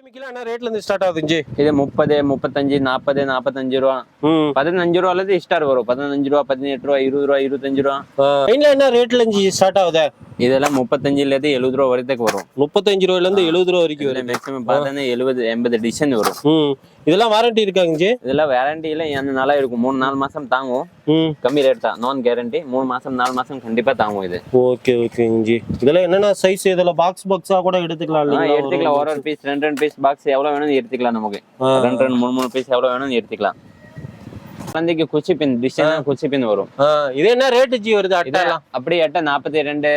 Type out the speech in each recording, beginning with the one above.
ஜிமிக்கெல்லாம் என்ன ரேட்ல இருந்து ஸ்டார்ட் ஆகுது ஜி இது முப்பது முப்பத்தஞ்சு நாற்பது நாற்பத்தஞ்சு ரூபா. பதினஞ்சு ரூபாலேருந்து ஸ்டார் வரும். பதினஞ்சு ரூபா பதினெட்டு ரூபா இருபது ரூபா இருபத்தஞ்சு ரூபா. மெயின்ல என்ன ரேட்ல இருந்து ஸ்டார்ட் ஆகுது? இதெல்லாம் முப்பத்தஞ்சுலேருந்து எழுபது ரூபா வரைக்கும் வரும். முப்பத்தஞ்சு ரூபாயில இருந்து எழுபது ரூபா வரைக்கும் வரும் மேக்ஸிமம் பார்த்தோன்னா எழுபது எண்பது டிசைன் வரும். இதெல்லாம் வாரண்டி இருக்காங்க ஜி இதெல்லாம் வேரண்டியில் எந்த நாளா இருக்கும். மூணு நாலு மாசம் தாங்கும். ம். கம்மி ரேட் தான். நான் கேரண்டி மூணு மாசம் நாலு மாசம் கண்டிப்பா தாங்கும் இது. ஓகே ஓகேங்க ஜி இதெல்லாம் என்னென்ன சைஸ் இதெல்லாம் பாக்ஸ் பாக்ஸா கூட எடுத்துக்கலாம்? எடுத்துக்கலாம். ஒரு ஒரு பீஸ் ரெண்டு ரெண்டு பீஸ் பாக்ஸ் எவ்வளவு வேணும் எடுத்துக்கலாம் நமக்கு. ரெண்டு ரெண்டு மூணு மூணு பீஸ் எவ்வளவு வேணும் எடுத்துக்கலாம். குழந்தைக்கு குச்சி பின் டிசைன் குச்சி பின் வரும். இது என்ன ரேட்டு ஜி வருது? அப்படியே எட்ட நாற்பத்தி ரெண்டு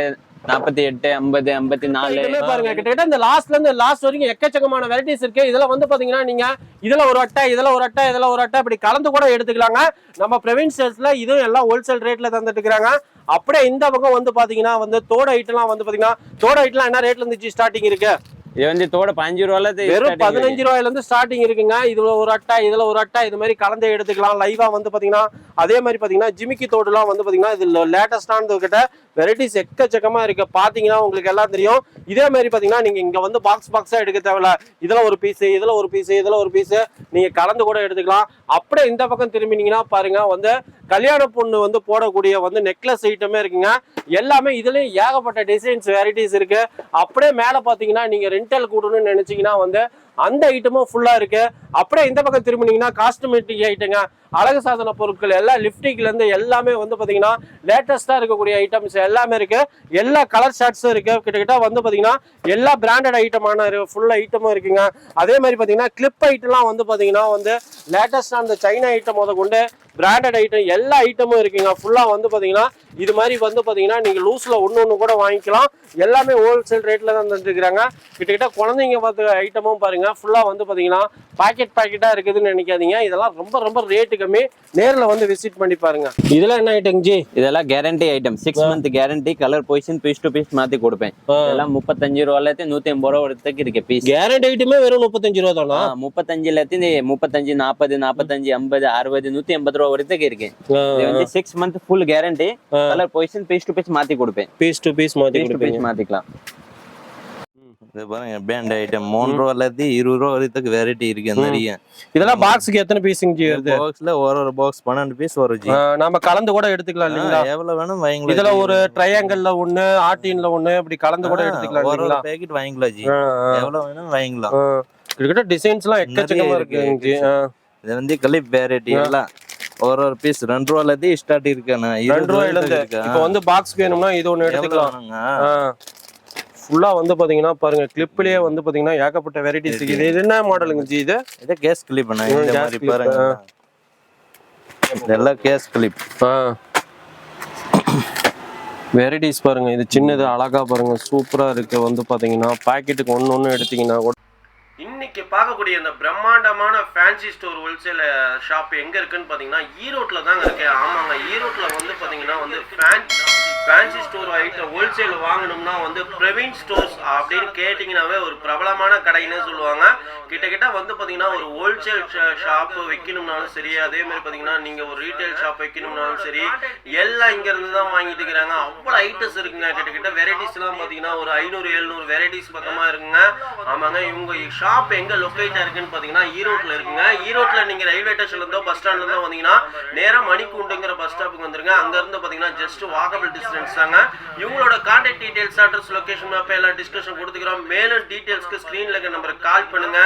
நாற்பத்தி எட்டு ஐம்பது ஐம்பத்தி நாலு. பாருங்க கிட்டத்தட்ட இந்த லாஸ்ட்ல இருந்து லாஸ்ட் வரைக்கும் எக்கச்சக்கமான வெரைட்டிஸ் இருக்கு. இதெல்லாம் வந்து பாத்தீங்கன்னா நீங்க இதுல ஒரு அட்டை இதுல ஒரு அட்டை இதுல ஒரு அட்டை இப்படி கலந்து கூட எடுத்துக்கலாங்க. நம்ம பிரவீன் சேல்ஸ்ல இதுவும் எல்லாம் ஹோல்சேல் ரேட்ல தந்துட்டு இருக்காங்க அப்படியே இந்த பக்கம் வந்து பாத்தீங்கன்னா வந்து தோட ஐட்டம்லாம் வந்து பாத்தீங்கன்னா தோட ஐட்டம்லாம் என்ன ரேட்ல இருந்துச்சு ஸ்டார்டிங் இருக்கு? இது வந்து தோட பதினஞ்சு ரூபால வெறும் பதினஞ்சு ரூபாயில இருந்து ஸ்டார்டிங் இருக்குங்க. இதுல ஒரு அட்டை இதுல ஒரு அட்டை இது மாதிரி கலந்து எடுத்துக்கலாம். லைவா வந்து பாத்தீங்கன்னா அதே மாதிரி பாத்தீங்கன்னா ஜிமிக்கி தோடுலாம் வந்து பாத்தீங்கன்னா இது லேட்டஸ்டானது கிட்ட வெரைட்டிஸ் எக்கச்சக்கமா இருக்கு. பாத்தீங்கன்னா உங்களுக்கு எல்லாம் தெரியும். இதே மாதிரி பாத்தீங்கன்னா நீங்க இங்க வந்து பாக்ஸ் பாக்ஸா எடுக்க தேவையில்ல. இதுல ஒரு பீஸ் இதுல ஒரு பீஸ் இதுல ஒரு பீஸ் நீங்க கலந்து கூட எடுத்துக்கலாம். அப்படியே இந்த பக்கம் திரும்பினீங்கன்னா பாருங்க வந்து கல்யாண பொண்ணு வந்து போடக்கூடிய வந்து நெக்லஸ் ஐட்டமே இருக்குங்க. எல்லாமே இதுலயும் ஏகப்பட்ட டிசைன்ஸ் வெரைட்டிஸ் இருக்கு. அப்படியே மேல பாத்தீங்கன்னா நீங்க ரெண்டல் கூடணும்னு நினைச்சீங்கன்னா வந்து அந்த ஐட்டமும் ஃபுல்லா இருக்கு. அப்படியே இந்த பக்கம் திரும்பினீங்கன்னா காஸ்டமெட்டிக் ஐட்டங்க அழகு சாதன பொருட்கள் எல்லாம் லிப்டிக்ல இருந்து எல்லாமே வந்து பாத்தீங்கன்னா லேட்டஸ்டா இருக்கக்கூடிய ஐட்டம்ஸ் எல்லாமே இருக்கு. எல்லா கலர் ஷர்ட்ஸும் இருக்கு. கிட்டத்தட்ட வந்து பாத்தீங்கன்னா எல்லா பிராண்டட் ஐட்டமான ஃபுல் ஐட்டமும் இருக்குங்க. அதே மாதிரி பாத்தீங்கன்னா கிளிப் ஐட்டம்லாம் வந்து பாத்தீங்கன்னா வந்து லேட்டஸ்டா அந்த சைனா ஐட்டம் முத கொண்டு பிராண்டட் ஐட்டம் எல்லா ஐட்டமும் இருக்குங்க. ஃபுல்லா வந்து பாத்தீங்கன்னா இது மாதிரி வந்து பாத்தீங்கன்னா நீங்க லூஸ்ல ஒண்ணு ஒண்ணு கூட வாங்கிக்கலாம். எல்லாமே ஹோல்சேல் ரேட்ல தான் தந்துருக்காங்க கிட்டத்தட்ட குழந்தைங்க பார்த்த ஐட்டமும் பாருங்க. ஃபுல்லா வந்து பாத்தீங்கன்னா பாக்கெட் பாக்கெட்டா இருக்குதுன்னு நினைக்காதீங்க. இதெல்லாம் ரொம்ப ரொம்ப ரேட்டு கம்மி. நேர்ல வந்து விசிட் பண்ணி பாருங்க. இதெல்லாம் என்ன ஐட்டங்க ஜி இதெல்லாம் guarantee item six month guarantee colour position piece to piece மாத்தி கொடுப்பேன். இதெல்லாம் முப்பத்தஞ்சு ரூபால இருந்து நூத்தி ஐம்பது ரூபா வரைக்கும் இருக்கு பீஸ் கேரண்டி ஐட்டமே வெறும் முப்பத்தஞ்சு ரூபா தானா? முப்பத்தஞ்சுல இருந்து முப்பத்தஞ்சு நாற்பது நாற்பத்தஞ்சு ஐம்பது அறுபது நூத்தி எண்பது ரூபா வரைக்கும் இருக்கு. இது வந்து six month full guarantee colour position piece to piece மாத்தி கொடுப்பேன். பீஸ் டு பீஸ் மாத்தி பீஸ் மாத்திக்கலாம். இது பாருங்க பேண்ட் ஐட்டம் மூணு ரூபால இருந்து இருபது ரூபா வரைக்கும் வெரைட்டி இருக்கு நிறைய இதெல்லாம் பாக்ஸுக்கு எத்தனை பீஸுங்க ஜி வருது? பாக்ஸ்ல ஒரு ஒரு பாக்ஸ் பன்னெண்டு பீஸ் வரும் ஜி. ஆ, நாம கலந்து கூட எடுத்துக்கலாம் இல்லைங்களா? எவ்வளவு வேணும் வாங்கிக்கலாம் இதுல. ஒரு ட்ரையாங்கிள்ல ஒண்ணு ஆர்டின்ல ஒண்ணு இப்படி கலந்து கூட எடுத்துக்கலாம் ஒரு ஒரு பேக்கெட் வாங்கிக்கலாம் ஜி. எவ்வளவு வேணும் வாங்கிக்கலாம். கிட்டத்தட்ட டிசைன்ஸ் எல்லாம் எக்கச்சக்கமா இருக்கு இருக்கு. இது வந்து கலிப் வெரைட்டி எல்லாம். ஒரு ஒரு பீஸ் ரெண்டு ரூபால இருந்து ஸ்டார்ட் இருக்கானு ரெண்டு ரூபாயில இருந்து. இப்ப வந்து பாக்ஸ் வேணும்னா இது ஒண்ணு எடுத்துக்கலாம். ஃபுல்லா வந்து பாத்தீங்கன்னா பாருங்க கிளிப்லயே வந்து பாத்தீங்கன்னா ஏகப்பட்ட வெரைட்டிஸ் இருக்கு. இது என்ன மாடலுங்க ஜி இது? இது கேஸ் கிளிப் ஆ. இதெல்லாம் கேஸ் கிளிப் வெரைட்டிஸ் பாருங்க இது சின்னது அழகா பாருங்க சூப்பரா இருக்கு. வந்து பாத்தீங்கன்னா பாக்கெட்டுக்கு ஒன்னு ஒன்னு எடுத்தீங்கன்னா கூட இன்னைக்கு பார்க்கக்கூடிய இந்த பிரம்மாண்டமான ஃபேன்சி ஸ்டோர் ஹோல்சேல் ஷாப் எங்க இருக்குன்னு பாத்தீங்கன்னா ஈரோட்ல தாங்க இருக்கு. ஆமாங்க ஈரோட்ல வந்து பாத்தீங்கன்னா வந்து ஃபேன்சி ஸ்டோர் ஐட்டம் ஹோல்சேல் வாங்கணும்னா வந்து பிரவீன் ஸ்டோர்ஸ் அப்படின்னு கேட்டிங்கனாவே ஒரு பிரபலமான கடைன்னு சொல்லுவாங்க. கிட்டக்கிட்ட வந்து பார்த்தீங்கன்னா ஒரு ஹோல்சேல் ஷாப் வைக்கணும்னாலும் சரி அதே மாதிரி பார்த்தீங்கன்னா நீங்கள் ஒரு ரீட்டைல் ஷாப் வைக்கணும்னாலும் சரி எல்லாம் இங்கேருந்து தான் வாங்கிட்டு இருக்கிறாங்க. அவ்வளோ ஐட்டம்ஸ் இருக்குங்க. கிட்டக்கிட்ட வெரைட்டிஸ்லாம் பார்த்தீங்கன்னா ஒரு ஐநூறு எழுநூறு வெரைட்டிஸ் பக்கமாக இருக்குங்க. ஆமாங்க இவங்க ஷாப் எங்க லொக்கேட் இருக்குன்னு பாத்தீங்கன்னா ஈரோட்ல இருக்குங்க. ஈரோட்ல நீங்க ரயில்வே ஸ்டேஷன்ல இருந்தோ பஸ் ஸ்டாண்ட்ல இருந்தோ வந்தீங்கன்னா நேரா மணிக்கூண்டுங்கிற பஸ் ஸ்டாப்புக்கு வந்துருங்க. அங்க இருந்து பாத்தீங்கன்னா ஜஸ்ட் வாக்கபிள் டிஸ்டன்ஸ் தாங்க. இவங்களோட contact details address location map எல்லாம் டிஸ்கஷன் கொடுத்துக்கிறோம். மேலும் டீடைல்ஸ்க்கு ஸ்கிரீன்ல இருக்க நம்பருக்கு கால் பண்ணுங்க.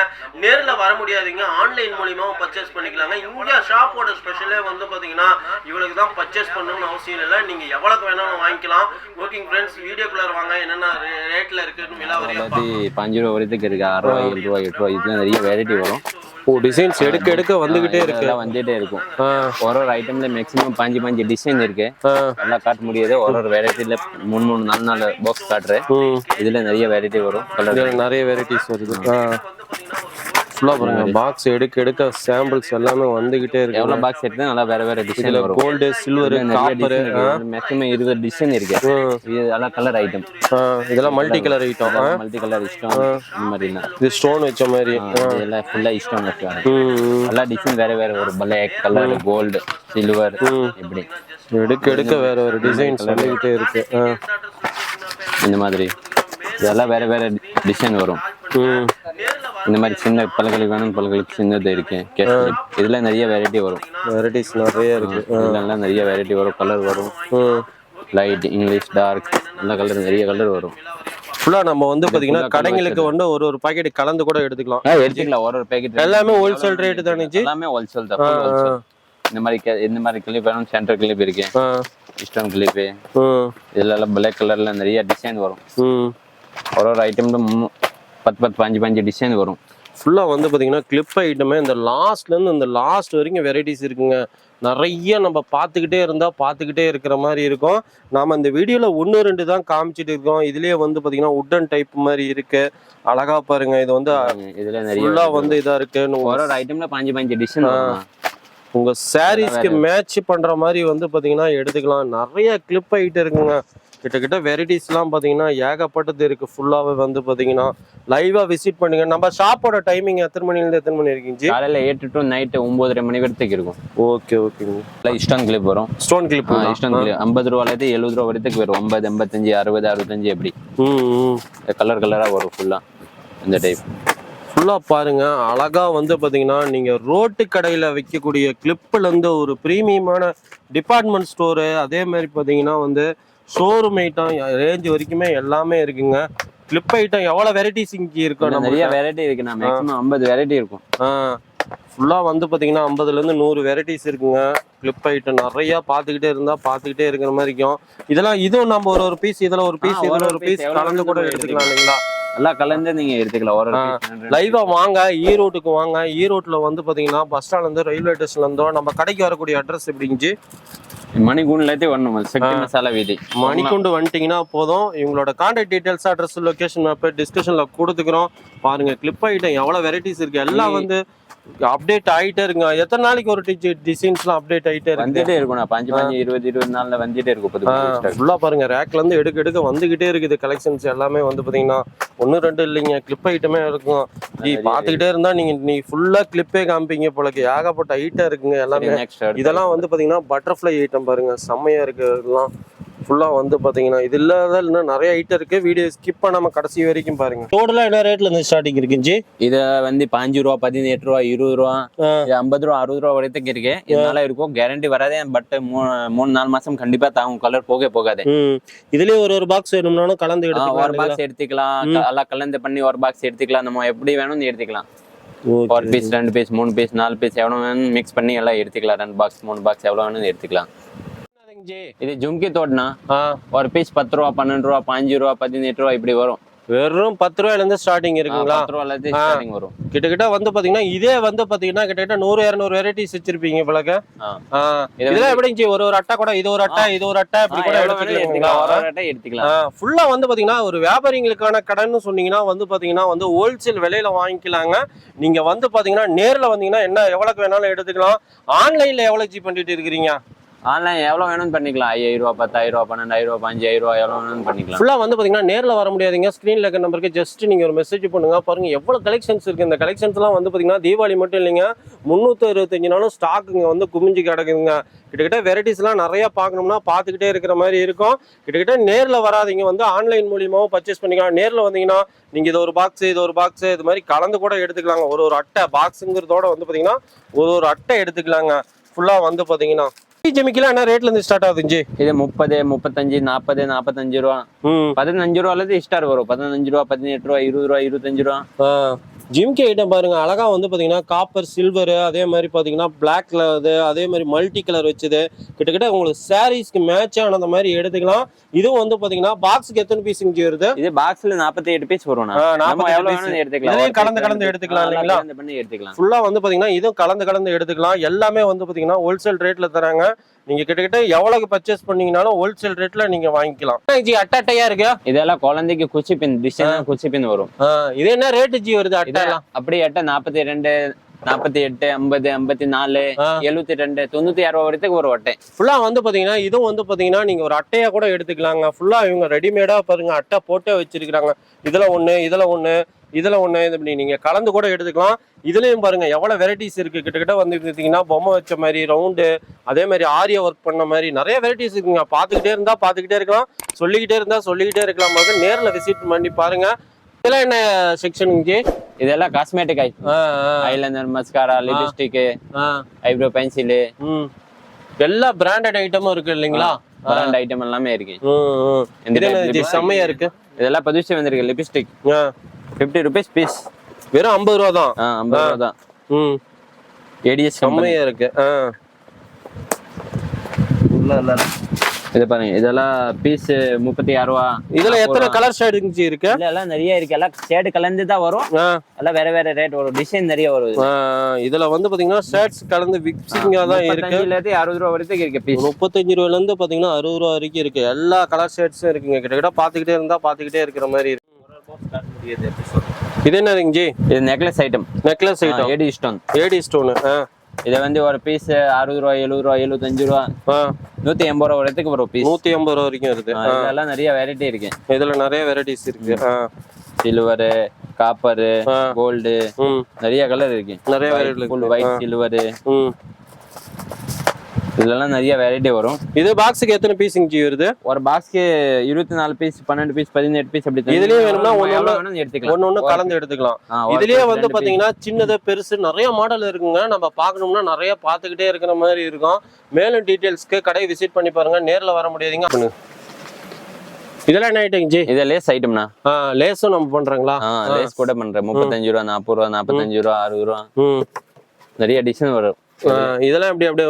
நேர்ல வர முடியாதீங்க. ஆன்லைன் மூலியமாவும் பர்ச்சேஸ் பண்ணிக்கலாங்க. இங்க ஷாப்போட ஸ்பெஷலே வந்து பாத்தீங்கன்னா இவளுக்கு தான் பர்ச்சேஸ் பண்ணணும்னு அவசியம் இல்லை. நீங்க எவ்வளவுக்கு வேணாலும் வாங்கிக்கலாம். ஓகேங்க ஃப்ரெண்ட்ஸ் வீடியோக்குள்ள வாங்க. என்னென்ன ரேட்ல இருக்குன்னு விலாவரியா பாஞ்சு ரூபா வரைக்கும் இருக்கு. ஆறு ரூபா ஏழு ரூபா இதுல நிறைய வெரைட்டி வரும். ஓ டிசைன்ஸ் எடுக்க எடுக்க வந்துகிட்டே இருக்கு. வந்துட்டே இருக்கும். ஒரு ஒரு ஐட்டம்ல மேக்ஸிமம் பாஞ்சு பாஞ்சு டிசைன் இருக்கு. எல்லாம் காட்ட முடியாது. ஒரு ஒரு வெரைட்டில மூணு மூணு நாலு நாலு பாக்ஸ் காட்டுறேன். இதுல நிறைய வெரைட்டி வரும். நிறைய வெரைட்டிஸ் வருது. ஃபுல்லா பாருங்க பாக்ஸ் எடுக்க எடுக்க சாம்பிள்ஸ் எல்லாமே வந்துகிட்டே இருக்கு. எவ்வளவு பாக்ஸ் எடுத்தா நல்லா வேற வேற டிசைன் வரும். Gold silver copper design maximum இருபது டிசைன் இருக்கு. இது எல்லாம் கலர் ஐட்டம் இதெல்லாம் multi colour item multi colour இஷ்டம் இந்த மாதிரி இது ஸ்டோன் வச்ச மாதிரி. இது எல்லாம் ஃபுல்லா இஷ்டம் வச்சுக்காங்க ம், எல்லா டிசைன் வேற வேற வரும் பிளாக் கலர் கோல்டு சில்வர் இப்படி. எடுக்க எடுக்க வேற வேற டிசைன்ஸ் வந்துகிட்டே இருக்கு. இந்த மாதிரி. இதெல்லாம் வேற வேற டிசைன் வரும். இந்த மாதிரி சின்ன பல்களுக்கு வேணும் பல்களுக்கு சின்னது இருக்கு. இதுல நிறைய வெரைட்டி வரும். வெரைட்டிஸ் நிறைய இருக்கு. இதுல நிறைய வெரைட்டி வரும். கலர் வரும். லைட் இங்கிலீஷ் டார்க் எல்லா கலர் நிறைய கலர் வரும். ஃபுல்லா நம்ம வந்து ஆ கடைங்களுக்கு வந்து ஒரு ஒரு பாக்கெட் கலந்து கூட எடுத்துக்கலாம். எடுத்துக்கலாம். ஒரு ஒரு பேக்கெட் எல்லாமே ஹோல்சேல் ரேட் தானே எல்லாமே ஹோல்சேல் தான். இந்த மாதிரி இந்த மாதிரி கிளிப் வேணும். சென்டர் கிளிப் இருக்கு. ஆ, ஸ்டோன் கிளிப்பு ம், இதுல பிளாக் கலர்ல நிறைய டிசைன் வரும். ஒரு ஒரு ஐட்டம்ல பத்து பத்து பாஞ்சு பாஞ்சு டிசைன் வரும். ஃபுல்லா வந்து பாத்தீங்கன்னா கிளிப் ஐட்டமே இந்த லாஸ்ட்ல இருந்து இந்த லாஸ்ட் வரைக்கும் வெரைட்டிஸ் இருக்குங்க. நிறைய நம்ம பார்த்துக்கிட்டே இருந்தா பார்த்துக்கிட்டே இருக்கிற மாதிரி இருக்கும். நாம இந்த வீடியோல ஒன்று ரெண்டு தான் காமிச்சிட்டு இருக்கோம். இதுலயே வந்து பாத்தீங்கன்னா உட்டன் டைப் மாதிரி இருக்கு. அழகா பாருங்க. இது வந்து இதுல நிறைய ஃபுல்லா வந்து இதா இருக்கு. ஒரு ஒரு ஐட்டம்ல பாஞ்சு பாஞ்சு டிசைன் வரும். உங்க சாரீஸ்க்கு மேட்ச் பண்ற மாதிரி வந்து பாத்தீங்கன்னா எடுத்துக்கலாம். நிறைய கிளிப் ஐட்டம் இருக்குங்க. கிட்டத்தட்ட வெரைட்டிஸ்லாம் பாத்தீங்கன்னா ஏகப்பட்டது இருக்கு. ஃபுல்லாவே வந்து பாத்தீங்கன்னா லைவா விசிட் பண்ணுங்க. நம்ம ஷாப்போட டைமிங் எத்தனை மணில இருந்து எத்தனை மணி இருக்குங்க காலையில எட்டு டு நைட்டு ஒன்பதரை மணி வரைக்கும் இருக்கும். ஓகே ஓகேங்க ஸ்டோன் கிளிப் வரும். ஸ்டோன் கிளிப் ஸ்டோன் கிளிப் ஐம்பது ரூபாலேருந்து எழுபது ரூபா வரைக்கும் வரும் ஐம்பது எண்பத்தஞ்சு அறுபது அறுபத்தஞ்சு எப்படி. கலர் கலரா வரும் ஃபுல்லா இந்த டைப் ஃபுல்லா பாருங்க. அழகா வந்து பாத்தீங்கன்னா நீங்க ரோட்டு கடையில வைக்கக்கூடிய கிளிப்ல இருந்து ஒரு பிரீமியமான டிபார்ட்மெண்ட் ஸ்டோரு அதே மாதிரி பாத்தீங்கன்னா வந்து ஷோரூம் ஐட்டம் ரேஞ்ச் வரைக்குமே எல்லாமே இருக்குங்க. கிளிப் ஐட்டம் எவ்வளவு வெரைட்டிஸ் இங்க இருக்கும் நிறைய வெரைட்டி இருக்கு. நான் மேக்ஸிமம் ஐம்பது வெரைட்டி இருக்கும். ஃபுல்லா வந்து பாத்தீங்கன்னா ஐம்பதுல இருந்து நூறு வெரைட்டிஸ் இருக்குங்க. கிளிப் ஐட்டம் நிறைய பாத்துக்கிட்டே இருந்தா பாத்துக்கிட்டே இருக்கிற மாதிரி இருக்கும். இதெல்லாம் இதுவும் நம்ம ஒரு ஒரு பீஸ் இதுல ஒரு பீஸ் ஆ, இதுல ஒரு பீஸ் கலந்து கூட எடுத்துக்கலாம் இல்லைங்களா? எல்லாம் கலந்து நீங்க எடுத்துக்கலாம். ஒரு ஆ. லைவா வாங்க ஈரோட்டுக்கு வாங்க. ஈரோட்ல வந்து பாத்தீங்கன்னா பஸ் ஸ்டாண்ட்ல இருந்து ரயில்வே ஸ்டேஷன்ல இருந்தோ நம்ம கடைக்கு வரக்கூடிய அட்ரஸ் எப்படிங்க மணிக்கூண்லேருந்து வரணும். சக்தி மசாலா வீதி. மணிக்கொண்டு வந்துட்டீங்கன்னா போதும். இவங்களோட contact details address location map டிஸ்கஷன்ல கொடுத்துக்கிறோம். பாருங்க கிளிப் ஐட்டம் எவ்வளவு வெரைட்டிஸ் இருக்கு. எல்லாம் வந்து அப்டேட் ஆயிட்டே இருக்குங்க. எத்தனை நாளைக்கு ஒரு டிசைன்ஸ்லாம் அப்டேட் ஆயிட்டே இருக்கு? வந்துட்டே இருக்கும் நான் பாஞ்சு பாஞ்சு இருபது இருபது நாள்ல வந்துட்டே இருக்கும் புது புது stock. ஃபுல்லா பாருங்க. ரேக்ல இருந்து எடுக்க எடுக்க வந்துகிட்டே இருக்குது. கலெக்ஷன்ஸ் எல்லாமே வந்து பாத்தீங்கன்னா ஒன்னு ரெண்டு இல்லைங்க. கிளிப் ஐட்டமே இருக்கும். ஜி பாத்துக்கிட்டே இருந்தா நீங்க நீ ஃபுல்லா கிளிப்பே காமிப்பீங்க போலக்கு ஏகப்பட்ட ஐட்டம் இருக்குங்க எல்லாமே. இதெல்லாம் வந்து பாத்தீங்கன்னா பட்டர்ஃப்ளை ஐட்டம் பாருங்க. செம்மையா இருக்கு. இதெல்லாம் ஃபுல்லா வந்து பாத்தீங்கன்னா இது இல்லாத இன்னும் நிறைய ஐட்டம் இருக்கு. வீடியோ ஸ்கிப் பண்ணாம கடைசி வரைக்கும் பாருங்க. டோட்டலா என்ன ரேட்ல இருந்து ஸ்டார்டிங் இருக்குங்க ஜி இது வந்து பாஞ்சு ரூபா பதினெட்டு ரூபா இருபது ரூபா ஐம்பது ரூபா அறுபது ரூபா வரைக்கும் இருக்கு. இதனால இருக்கும். கேரண்டி வராதே பட் மூணு நாலு மாசம் கண்டிப்பா தாகும் கலர் போக போகாது. இதுலயே ஒரு ஒரு பாக்ஸ் வேணும்னாலும் கலந்து ஒரு பாக்ஸ் எடுத்துக்கலாம். எல்லாம் கலந்து பண்ணி ஒரு பாக்ஸ் எடுத்துக்கலாம். நம்ம எப்படி வேணும்னு எடுத்துக்கலாம். ஒரு பீஸ் ரெண்டு பீஸ் மூணு பீஸ் நாலு பீஸ் எவ்வளவு வேணும் மிக்ஸ் பண்ணி எல்லாம் எடுத்துக்கலாம். ரெண்டு பாக்ஸ் மூணு பாக்ஸ் எவ்வளவு வேணும் எடுத்துக்கலாம். ஜி இது ஜும்கி தோட்னா ஒரு பீஸ் பத்து ரூபா பன்னெண்டு ரூபா பாஞ்சு ரூபா பதினெட்டு ரூபா இப்படி வரும். வெறும் பத்து ரூபாயில இருந்து ஸ்டார்டிங் இருக்குங்களா பத்து ரூபால இருந்து ஸ்டார்டிங் வரும். கிட்டத்தட்ட வந்து பாத்தீங்கன்னா இதே வந்து பாத்தீங்கன்னா கிட்டத்தட்ட நூறு இரநூறு வெரைட்டிஸ் வச்சிருப்பீங்க. இது இதெல்லாம் எப்படிங்க? ஒரு ஒரு அட்டை கூட இது ஒரு அட்டை இது ஒரு அட்டை இப்படி கூட எடுத்துக்கலாம். ஃபுல்லா வந்து பாத்தீங்கன்னா ஒரு வியாபாரிங்களுக்கான கடைன்னு சொன்னீங்கன்னா வந்து பாத்தீங்கன்னா வந்து ஹோல்சேல் விலையில வாங்கிக்கலாங்க. நீங்க வந்து பாத்தீங்கன்னா நேர்ல வந்தீங்கன்னா என்ன எவ்வளவுக்கு வேணாலும் எடுத்துக்கலாம். ஆன்லைன்ல எவ்வளவு ஜி பண்ணிட்டு இருக்கிறீங்க? ஆன்லைன் எவ்வளோ வேணும்னு பண்ணிக்கலாம். ஐயாயிரம் ரூபா பத்தாயிரம் ரூபா பன்னெண்டாயிரம் ரூபா அஞ்சாயிரம் ரூபா எவ்வளோ வேணும்னு பண்ணிக்கலாம். ஃபுல்லாக வந்து பார்த்தீங்கன்னா நேரில் வர முடியாதுங்க. ஸ்க்ரீனில் இருக்க நம்பருக்கு ஜஸ்ட் நீங்கள் ஒரு மெசேஜ் பண்ணுங்க. பாருங்க எவ்வளோ கலெக்ஷன்ஸ் இருக்குது இந்த கலெக்ஷன்ஸ்லாம் வந்து பார்த்தீங்கன்னா தீபாவளி மட்டும் இல்லைங்க. முந்நூற்றி இருபத்தஞ்சு நாளும் ஸ்டாக்குங்க வந்து குமிஞ்சு கிடக்குதுங்க. கிட்டத்தட்ட வெரைட்டிஸ்லாம் நிறையா பார்க்கணும்னா பார்த்துக்கிட்டே இருக்கிற மாதிரி இருக்கும். கிட்டத்தட்ட நேரில் வராதீங்க. வந்து ஆன்லைன் மூலியமாகவும் பர்ச்சேஸ் பண்ணிக்கலாம். நேரில் வந்தீங்கன்னா நீங்கள் இது ஒரு பாக்ஸ் இது ஒரு பாக்ஸ் இது மாதிரி கலந்து கூட எடுத்துக்கலாங்க. ஒரு ஒரு அட்டை பாக்ஸுங்கிறதோட வந்து பார்த்தீங்கன்னா ஒரு ஒரு அட்டை எடுத்துக்கலாங்க. ஃபுல்லாக வந்து பார்த்தீங்கன்னா ஜெமிக்கெல்லாம் என்ன ரேட்ல இருந்து ஸ்டார்ட் ஆகுதுங்க இது முப்பது முப்பத்தஞ்சு நாற்பது நாற்பத்தஞ்சு ரூபா. பதினஞ்சு ரூபால இருந்து ஸ்டார் வரும். பதினஞ்சு ரூபா பதினெட்டு ரூபா இருபது ரூபா இருபத்தஞ்சு ரூபா. ஜிம்கே ஐட்டம் பாருங்க அழகா வந்து பாத்தீங்கன்னா காப்பர் சில்வர் அதே மாதிரி பாத்தீங்கன்னா பிளாக் கலர் அதே மாதிரி மல்டி கலர் வச்சது. கிட்டத்தட்ட உங்களுக்கு சாரீஸ்க்கு மேட்ச் ஆனத மாதிரி எடுத்துக்கலாம். இதுவும் வந்து பாத்தீங்கன்னா பாக்ஸ்க்கு எத்தனை பீஸ் இங்க வருது? இது பாக்ஸ்ல நாற்பத்தி எட்டு பீஸ் வரும் ஆ, நம்ம 48 எவ்வளவு piece. வேணும் எடுத்துக்கலாம். கலந்து கலந்து எடுத்துக்கலாம் இல்லைங்களா? எடுத்துக்கலாம். ஃபுல்லா வந்து பாத்தீங்கன்னா இதுவும் கலந்து கலந்து எடுத்துக்கலாம். எல்லாமே வந்து பாத்தீங்கன்னா ஹோல்சேல் ரேட்ல தராங்க. நீங்க கிட்டத்தட்ட எவ்வளவு பர்ச்சேஸ் பண்ணீங்கனாலும் ஹோல்சேல் ரேட்ல நீங்க வாங்கிக்கலாம். ஜி அட்டை அட்டையா இருக்கு? இதெல்லாம் குழந்தைக்கு குச்சி பின் டிசைன் குச்சி பின் வரும். இது என்ன ரேட்டு ஜி வருது அட்டை இது எல்லாம்? அப்படி எட்ட நாற்பத்தி ரெண்டு நாற்பத்தி எட்டு ஐம்பது ஐம்பத்தி நாலு. எழுபத்தி ரெண்டு தொண்ணூத்தி ஆறு வரைக்கும் ஒரு ஒட்டை ஃபுல்லா வந்து பாத்தீங்கன்னா இதுவும் வந்து பாத்தீங்கன்னா நீங்க ஒரு அட்டையா கூட எடுத்துக்கலாங்க. ஃபுல்லா இவங்க ரெடிமேடா பாருங்க அட்டை போட்டே வச்சிருக்காங்க இதுல ஒண்ணு இதுல ஒண்ணு. இதுல ஒண்ணு இது பண்ணி நீங்க கலந்து கூட எடுத்துக்கலாம். இதுலயும் பாருங்க எவ்வளவு வெரைட்டிஸ் இருக்கு. கிட்டத்தட்ட வந்து பார்த்தீங்கன்னா பொம்மை வச்ச மாதிரி ரவுண்டு அதே மாதிரி ஆரிய ஒர்க் பண்ண மாதிரி நிறைய வெரைட்டிஸ் இருக்குங்க. பார்த்துக்கிட்டே இருந்தா பார்த்துக்கிட்டே இருக்கலாம். சொல்லிக்கிட்டே இருந்தா சொல்லிக்கிட்டே இருக்கலாம். போது நேர்ல விசிட் பண்ணி பாருங்க. இதெல்லாம் என்ன செக்ஷன் ஜி இதெல்லாம் cosmetic eye eyeliner mascara lipstick eyebrow pencil ம். எல்லா பிராண்டட் ஐட்டமும் இருக்கு இல்லைங்களா? பிராண்ட் ஐட்டம் எல்லாமே இருக்கு. செம்மையா இருக்கு. இதெல்லாம் புதுசு வந்திருக்கு லிப்ஸ்டிக் ஃபிஃப்டி ருபீஸ் பீஸ் வெறும் ஐம்பது ரூபா தான். ஆ ஐம்பது ரூபா தான். ம். ஏடிஎஸ் செம்மையா இருக்கு. ஆ. இது பாருங்க இதெல்லாம் பீஸ் முப்பத்தி ஆறு ரூபா. இதுல எத்தனை கலர் ஷேடிங் ஜி இருக்கு? இல்ல எல்லாம் நிறைய இருக்கு. எல்லாம் ஷேடு கலந்து தான் வரும். எல்லாம் வேற வேற ரேட் வரும். டிசைன் நிறைய வரும் இதுல. வந்து பாத்தீங்கன்னா ஷர்ட்ஸ் கலந்து விக்சிங்கா தான் இருக்கு. இருந்து அறுபது ரூபா வரைக்கும் இருக்கு பீஸ் முப்பத்தஞ்சு ரூபாயில இருந்து பாத்தீங்கன்னா அறுபது ரூபா வரைக்கும் இருக்கு. எல்லா கலர் ஷர்ட்ஸும் இருக்குங்க கிட்டத்தட்ட பாத்துக்கிட்டே இருந்தா பாத்துக்கிட்டே இருக்கிற மாதிரி இருக்கு. இது என்னதுங்க ஜி இது necklace item necklace item AD stone AD stone இது வந்து ஒரு பீஸ் அறுபது ரூபா எழுபது ரூபா எழுபத்தஞ்சு ரூபா நூத்தி எண்பது ரூபா வரைக்கும் வரும் பீஸ் நூத்தி ஐம்பது ரூபா வரைக்கும் இருக்கு இதெல்லாம் நிறைய வெரைட்டி இருக்கு. இதுல நிறைய வெரைட்டிஸ் இருக்கு. ஆ, சில்வரு காப்பரு ஆ. கோல்டு ம். நிறைய கலர் இருக்கு. நிறைய வெரைட்டி ஃபுல் இருக்கு. ஒயிட் சில்வரு ம். இதெல்லாம் நிறைய வெரைட்டி வரும். இது பாக்ஸுக்கு எத்தனை பீஸிங் ஜி வருது? ஒரு பாக்ஸ்க்கு இருபத்தி நாலு பீஸ் பன்னெண்டு பீஸ் பதினெட்டு பீஸ் அப்படி இதுலயே வேணும்னா வேணும்னு எடுத்துக்கலாம். ஒண்ணு ஒண்ணு கலந்து எடுத்துக்கலாம். இதுலயே வந்து. பாத்தீங்கன்னா சின்னது பெருசு நிறைய மாடல் இருக்குங்க. நம்ம பார்க்கணும்னா நிறைய பார்த்துக்கிட்டே இருக்கிற மாதிரி இருக்கும். மேலும் டீடைல்ஸ்க்கு கடை விசிட் பண்ணி பாருங்க. நேர்ல வர முடியாதுங்க. இதெல்லாம் என்ன ஐட்டங்க ஜி? இது லேஸ் ஐட்டம்னா லேஸும் நம்ம பண்றாங்களா? ஆ லேஸ் கூட பண்றேன். முப்பத்தஞ்சு ரூபா நாற்பது ரூபா நாற்பத்தஞ்சு ரூபா அறுபது ரூபா. நிறைய டிசைன் வரும். இதெல்லாம் எப்படி அப்படியே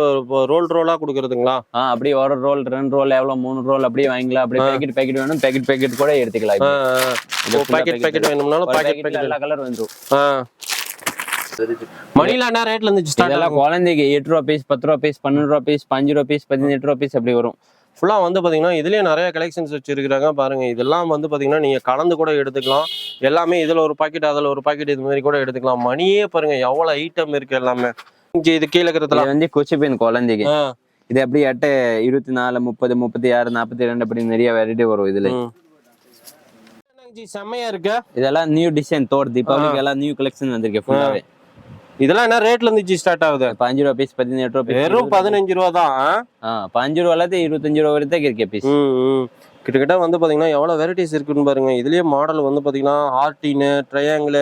ரோல் ரோலா கொடுக்கறதுங்களா? ஆ அப்படியே ஒரு ரோல் ரெண்டு ரோல் எவ்வளவு மூணு ரோல் அப்படியே வாங்கிக்கலாம். அப்படியே பேக்கெட் பேக்கெட் வேணும் பேக்கெட் பேக்கெட் கூட எடுத்துக்கலாம் பாக்கெட் பாக்கெட் வேணும்னாலும் பாக்கெட் பாக்கெட் எல்லா கலர் வந்துரும். ஆ. மணில என்ன ரேட்ல இருந்துச்சு? இதெல்லாம் குழந்தைக்கு எட்டு ரூபா பீஸ் பத்து ரூபா பீஸ் பன்னெண்டு ரூபா பீஸ் பஞ்சு ரூபா பீஸ் பதினெட்டு ரூபா பீஸ் அப்படி வரும். ஃபுல்லா வந்து பாத்தீங்கன்னா இதுலயே நிறைய கலெக்ஷன்ஸ் வச்சிருக்காங்க பாருங்க இதெல்லாம் வந்து பாத்தீங்கன்னா நீங்க கலந்து கூட எடுத்துக்கலாம். எல்லாமே இதுல ஒரு பாக்கெட் அதுல ஒரு பாக்கெட் இது மாதிரி கூட எடுத்துக்கலாம். மணியே பாருங்க எவ்வளவு ஐட்டம் இருக்கு எல்லாமே. இது கீழே இது இருக்கிறதுலாம் வந்து கொச்சி பெயின் குழந்தைக்கு இது அப்படியே அட்டை இருபத்தி நாலு முப்பது முப்பத்தி ஆறு நாற்பத்தி ரெண்டு அப்படி நிறைய வெரைட்டி வரும் இதுல. செம்மையா இருக்கு. இதெல்லாம் நியூ டிசைன் தோட் தீபாவளிக்கு எல்லாம் நியூ கலெக்ஷன் வந்திருக்கு ஃபுல்லாவே இதெல்லாம் என்ன ரேட்ல இருந்துச்சு ஸ்டார்ட் ஆகுது? பாஞ்சு ரூபா பீஸ் பதினெட்டு ரூபா பீஸ் வெறும் பதினஞ்சு ரூபா தான். பாஞ்சு ரூபால இருந்து இருபத்தஞ்சு ரூபா வரைக்கும் இருக்கு பீஸ். கிட்டத்தட்ட வந்து பாத்தீங்கன்னா எவ்வளவு வெரைட்டிஸ் இருக்குன்னு பாருங்க. இதுலயே மாடல் வந்து பாத்தீங்கன்னா ஹார்டின் ட்ரையாங்கிள்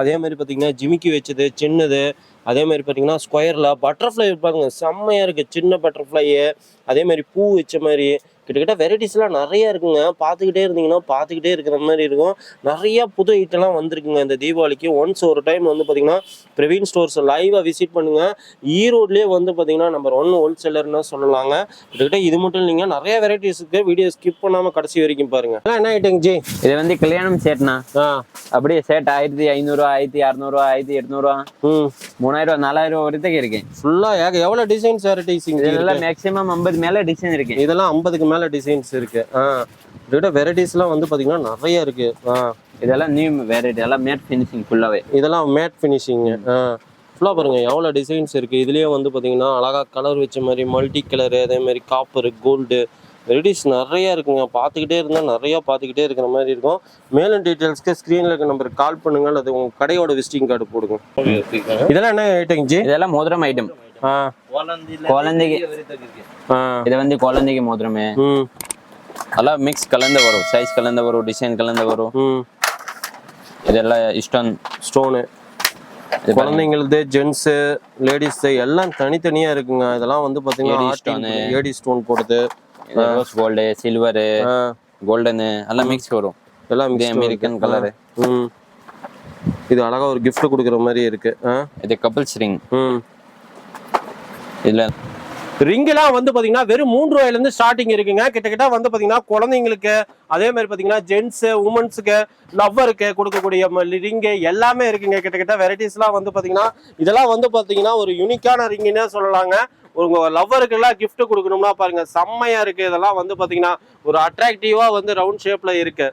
அதே மாதிரி பாத்தீங்கன்னா ஜிமிக்கி வச்சது சின்னது அதே மாதிரி பார்த்தீங்கன்னா ஸ்கொயரில் பட்டர்ஃப்ளை பாருங்க செம்மையாக இருக்குது சின்ன பட்டர்ஃப்ளை அதே மாதிரி பூ வச்ச மாதிரி கிட்டத்தட்ட வெரைட்டிஸ்லாம் நிறைய இருக்குங்க. பார்த்துக்கிட்டே இருந்தீங்கன்னா பார்த்துக்கிட்டே இருக்கிற மாதிரி இருக்கும். நிறைய புது ஐட்டம்லாம் வந்திருக்குங்க இந்த தீபாவளிக்கு. ஒன்ஸ் ஒரு டைம் வந்து பார்த்தீங்கன்னா பிரவீன் ஸ்டோர்ஸ் லைவாக விசிட் பண்ணுங்க. ஈரோட்லேயே வந்து பார்த்தீங்கன்னா நம்பர் ஒன் ஹோல்சேலர்னு சொல்லலாங்க. கிட்டத்தட்ட இது மட்டும் இல்லைங்க. நிறைய வெரைட்டிஸ் இருக்கு. வீடியோ ஸ்கிப் பண்ணாமல் கடைசி வரைக்கும் பாருங்க. என்ன ஐட்டங்க ஜி? இது வந்து கல்யாணம் செட்னா ஆ. அப்படியே செட் ஆயிரத்தி ஐநூறுரூவா ஆயிரத்தி இரநூறுவா ஆயிரத்தி எட்நூறுவா ம். மூணாயிரம் ரூபா நாலாயிரம் ரூபா வரைக்கும் இருக்கு. ஃபுல்லாக ஏக எவ்வளோ டிசைன்ஸ் வெரைட்டிஸ் இதெல்லாம் மேக்ஸிமம் ஐம்பது மேல டிசைன் இருக்கு. இதெல்லாம் ஐம்பதுக்கு மேலே டிசைன்ஸ் இருக்கு. ஆ கிட்டத்தட்ட வெரைட்டிஸ்லாம் வந்து பார்த்தீங்கன்னா நிறைய இருக்கு. ஆ இதெல்லாம் நியூ வெரைட்டி எல்லாம் மேட் ஃபினிஷிங் ஃபுல்லாவே இதெல்லாம் மேட் ஃபினிஷிங்கு ஃபுல்லாக பாருங்க எவ்வளோ டிசைன்ஸ் இருக்குது இதுலேயே வந்து பார்த்தீங்கன்னா அழகா கலர் வச்ச மாதிரி மல்டி கலரு அதே மாதிரி காப்பர் கோல்டு வெரைட்டிஸ் நிறைய இருக்குங்க. பார்த்துக்கிட்டே இருந்தால் நிறைய பார்த்துக்கிட்டே இருக்கிற மாதிரி இருக்கும். மேலும் டீட்டெயில்ஸ்க்கு ஸ்க்ரீனில் இருக்க நம்பருக்கு கால் பண்ணுங்க. அல்லது உங்கள் கடையோட விசிட்டிங் கார்டு போடுங்க. இதெல்லாம் என்ன ஐட்டங்க ஜி? இதெல்லாம் மோதிரம் ஐட்டம் ஆ குழந்தைக்கு ஆ. இது வந்து குழந்தைக்கு மோதிரமே ம். எல்லாம் மிக்ஸ் கலந்து வரும். சைஸ் கலந்து வரும் டிசைன் கலந்து வரும். ம். இதெல்லாம் இஷ்டம். ஸ்டோனு குழந்தைங்களது ஜென்ஸு லேடிஸு எல்லாம் தனித்தனியாக இருக்குங்க. இதெல்லாம் வந்து பார்த்தீங்கன்னா ஏடி ஸ்டோன் போடுது ரோஸ் கோல்டு சில்வரு ஆ, கோல்டனு எல்லாம் மிக்ஸ் வரும். எல்லாம் அமெரிக்கன். கலரு ம். இது அழகா ஒரு gift கொடுக்குற மாதிரி இருக்கு. ஆ? இது கப்பிள்ஸ் ரிங் ம். இதுல ரிங்கெல்லாம் வந்து பாத்தீங்கன்னா வெறும் மூன்று ரூபாயிலேருந்து ஸ்டார்டிங் இருக்குங்க. கிட்டத்தட்ட வந்து பாத்தீங்கன்னா குழந்தைங்களுக்கு அதே மாதிரி பாத்தீங்கன்னா ஜென்ஸு உமன்ஸுக்கு லவ்வருக்கு கொடுக்கக்கூடிய ரிங்கு எல்லாமே இருக்குங்க. கிட்டத்தட்ட வெரைட்டிஸ்லாம் வந்து பாத்தீங்கன்னா இதெல்லாம் வந்து பாத்தீங்கன்னா ஒரு யூனிக்கான ரிங்குன்னே சொல்லலாங்க. உங்க லவ்வருக்கு எல்லாம் கொடுக்கணும்னா பாருங்க செம்மையா இருக்கு. இதெல்லாம் வந்து பாத்தீங்கன்னா ஒரு அட்ராக்டிவா வந்து ரவுண்ட் ஷேப்ல இருக்கு.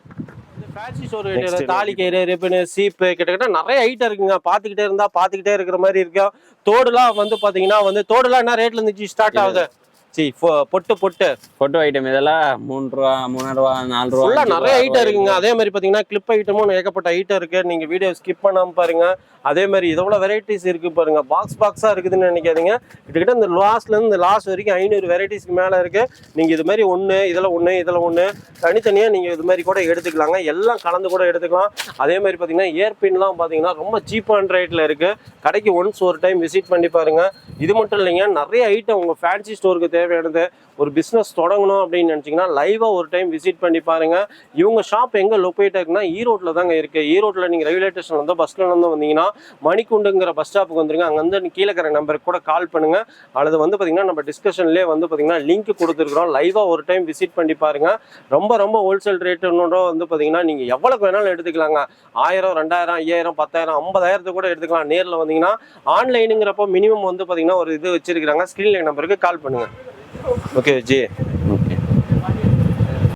ஃபேன்சி ஸ்டோர் தாலி கயிறு ரிப்பனு சீப்பு கிட்டத்தட்ட நிறைய ஐட்டம் இருக்குங்க. பார்த்துக்கிட்டே இருந்தா பார்த்துக்கிட்டே இருக்கிற மாதிரி இருக்கும் தோடுலாம் வந்து பாத்தீங்கன்னா வந்து தோடுலாம் என்ன ரேட்ல இருந்துச்சு? ஸ்டார்ட் ஆகுது. சி பொட்டு பொட்டு. ஃபோட்டோ ஐட்டம் இதெல்லாம் மூணு ரூபா மூணு ரூபா நாலு ரூபா நிறைய ஐட்டம் இருக்குங்க. அதே மாதிரி பாத்தீங்கன்னா கிளிப் ஐட்டமும் ஏகப்பட்ட ஐட்டம் இருக்கு. நீங்க வீடியோ ஸ்கிப் பண்ணாம பாருங்க. அதே மாதிரி இதோட வெரைட்டிஸ் இருக்கு பாருங்க. பாக்ஸ் பாக்ஸா இருக்குதுன்னு நினைக்காதீங்க. கிட்டத்தட்ட இந்த லாஸ்ட்ல இருந்து இந்த லாஸ்ட் வரைக்கும் ஐநூறு வெரைட்டிஸ்க்கு மேல இருக்கு. நீங்க இது மாதிரி ஒண்ணு இதுல ஒண்ணு இதுல ஒண்ணு. தனித்தனியா நீங்க இது மாதிரி கூட எடுத்துக்கலாங்க. எல்லாம் கலந்து கூட எடுத்துக்கலாம். அதே மாதிரி பாத்தீங்கன்னா ஏர்பின்லாம் பாத்தீங்கன்னா ரொம்ப சீப்பான ரேட்ல இருக்கு. கடைக்கு ஒன்ஸ் ஒரு டைம் விசிட் பண்ணி பாருங்க. இது மட்டும் இல்லைங்க நிறைய ஐட்டம் உங்க ஃபேன்சி ஸ்டோருக்கு தேவையானது ஒரு பிஸ்னஸ் தொடங்கணும் அப்படின்னு நினச்சிங்கன்னா லைவாக ஒரு டைம் விசிட் பண்ணி பாருங்க. இவங்க ஷாப் எங்கே லொக்கேட் இருக்குன்னா ஈரோட்டில் தாங்க இருக்கு. ஈரோட்டில் நீங்கள் ரயில்வே ஸ்டேஷன் வந்து பஸ் ஸ்டாண்ட் வந்தீங்கன்னா மணிக்குண்டுங்கிற பஸ் ஸ்டாப்புக்கு வந்துருங்க. அங்கே வந்து கீழே இருக்கிற நம்பருக்கு கூட கால் பண்ணுங்க. அல்லது வந்து பார்த்தீங்கன்னா நம்ம டிஸ்கஷன்லேயே வந்து பார்த்தீங்கன்னா லிங்க் கொடுத்துருக்குறோம். லைவாக ஒரு டைம் விசிட் பண்ணி பாருங்க. ரொம்ப ரொம்ப ஹோல்சேல் ரேட்டுன்னு வந்து பார்த்தீங்கன்னா நீங்கள் எவ்வளோக்கு வேணாலும் எடுத்துக்கலாங்க. ஆயிரம் ரெண்டாயிரம் ஐயாயிரம் பத்தாயிரம் ஐம்பதாயிரத்துக்கு கூட எடுத்துக்கலாம். நேரில் வந்தீங்கன்னா ஆன்லைனுங்கிறப்போ மினிமம் வந்து பார்த்தீங்கன்னா ஒரு இது வச்சிருக்கிறாங்க. ஸ்க்ரீன் நம்பருக்கு கால் பண்ணுங்க. Okay G